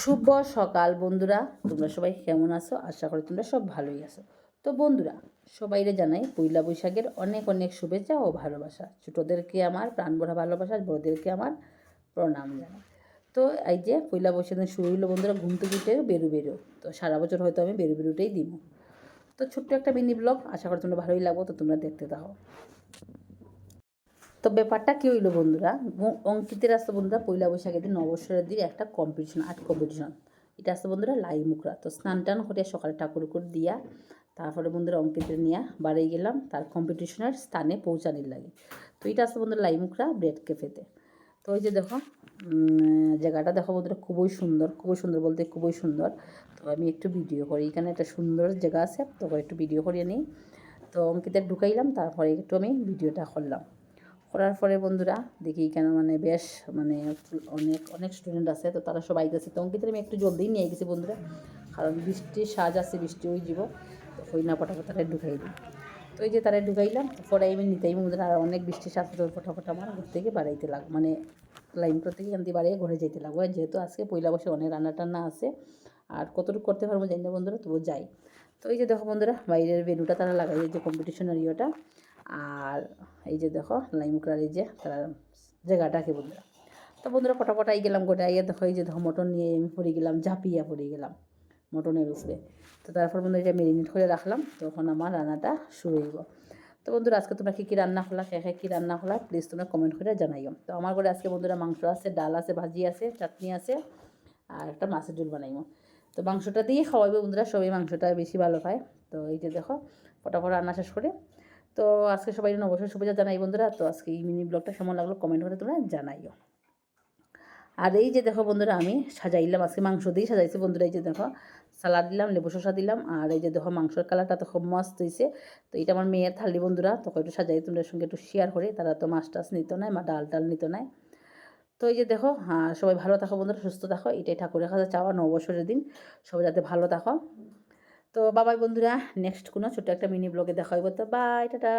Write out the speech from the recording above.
শুভ সকাল বন্ধুরা। তোমরা সবাই কেমন আছো? আশা করি তোমরা সব ভালোই আছো। তো বন্ধুরা সবাইরে জানাই পয়লা বৈশাখের অনেক অনেক শুভেচ্ছা ও ভালোবাসা। ছোটোদেরকে আমার, প্রাণ ভরা ভালোবাসা, বড়দেরকে আমার প্রণাম জানাই। তো এই যে পয়লা বৈশাখ শুরু হইল বন্ধুরা, ঘুম থেকে উঠে বেরু বেরো। তো সারা বছর হয়তো আমি বেরু বেরুটাই দিব তো ছোট্ট একটা মিনি ব্লগ আশা করি তোমরা ভালোই লাগবো। তো তোমরা দেখতে থাকো। তো ব্যাপারটা কী হইল বন্ধুরা? অঙ্কিতের আসতে বন্ধুরা পয়লা বৈশাখের দিন, নববর্ষের দিন একটা কম্পিটিশন আর্ট কম্পিটিশন এটা আসতে বন্ধুরা লাই মুখরা। তো স্নান টান করে সকালে ঠাকুর করে দিয়া তারপরে বন্ধুরা অঙ্কিতের নিয়ে বাড়ি গেলাম, তার কম্পিটিশনের স্থানে পৌঁছানির লাগে। তো এটা আসতে বন্ধুরা লাই মুখরা ব্রেড ক্যাফেতে তো। ওই যে দেখো জায়গাটা দেখো বন্ধুরা খুবই সুন্দর খুবই সুন্দর বলতে খুবই সুন্দর। তো আমি একটু ভিডিও করি, এখানে একটা সুন্দর জায়গা আছে, তো একটু ভিডিও করিয়ে নিই। তো অঙ্কিতে ঢুকাইলাম, তারপরে একটু আমি ভিডিওটা করলাম। করার পরে বন্ধুরা, দেখি কেন মানে বেশ মানে অনেক অনেক স্টুডেন্ট আছে, তো তারা সবাই গেছে তো অঙ্কিতের আমি একটু জলদিই নিয়ে গেছি বন্ধুরা, কারণ বৃষ্টির সাজ আছে, বৃষ্টি ওই যাব, তো ওই না পটাপট তারা ঢুকাই দিই। তো এই যে তারা ঢুকাইলাম, পরে আমি নিতেই বন্ধুরা, আর অনেক বৃষ্টির সাথে তো ফটাফট আমার ঘর থেকে বাড়াইতে লাগ মানে লাইন থেকে এখান থেকে বাড়িয়ে ঘরে যেতে লাগবো। যেহেতু আজকে পয়লা বসে অনেক রান্না টান্না আছে, আর কতটুকু করতে পারব জানি না বন্ধুরা তবু যাই। তো এই যে দেখো বন্ধুরা, বাইরের বেলুটা তারা লাগাই যে কম্পিটিশনের ইয়েটা। আর এই যে দেখো, লাইমুকরার এই যে তারা জায়গাটাকে বন্ধুরা। তো বন্ধুরা, পটাপটাই গেলাম গোটা ইয়ে দেখো এই যে দেখো মটন নিয়ে আমি পড়ে গেলাম, ঝাঁপিয়া পড়ে গেলাম মটনের উপরে। তো তারপর বন্ধু এটা মেরিনেট করে রাখলাম তখন আমার রান্নাটা শুরু হইব। তো বন্ধুরা, আজকে তোমরা কী কী রান্না হলা কে কী রান্না হলা প্লিজ তোমরা কমেন্ট করে জানাইও। তো আমার ঘরে আজকে বন্ধুরা মাংস আছে, ডাল আছে, ভাজি আছে, চাটনি আছে, আর একটা মাছের ঝোল বানাইব তো মাংসটা দিয়ে খাওয়াইবে বন্ধুরা, সবাই মাংসটা বেশি ভালো পায় তো এই যে দেখো, ফটাফট রান্না শেষ করে। তো আজকে সবাই অবশ্যই শুভেচ্ছা জানাই বন্ধুরা। তো আজকে এই মিনি ব্লগটা কেমন লাগল কমেন্ট করে তোমরা জানাইও। আর এই যে দেখো বন্ধুরা, আমি সাজাইলাম আজকে মাংস দিয়েই সাজাইছি বন্ধুরা, এই যে দেখো, সালাদ দিলাম, লেবু শসা দিলাম। আর এই যে দেখো, মাংসের কালারটা তো খুব মস্ত হয়েছে তো এটা আমার মেয়ের থালি বন্ধুরা তখন একটু সাজাই, তোমাদের সঙ্গে একটু শেয়ার করে। তারা তো মাছ টাছ নিত নাই বা ডাল টাল নিত নাই। তো এই যে দেখো হ্যাঁ সবাই ভালো থাকো বন্ধুরা, সুস্থ থাকো, এটাই ঠাকুরের কাছে চাওয়া নববর্ষের দিন, সবাই যাতে ভালো থাকো। তো বাবাই বন্ধুরা নেক্সট কোনো ছোট্ট একটা মিনি ব্লগে দেখা হইব, তো বাই টাটা।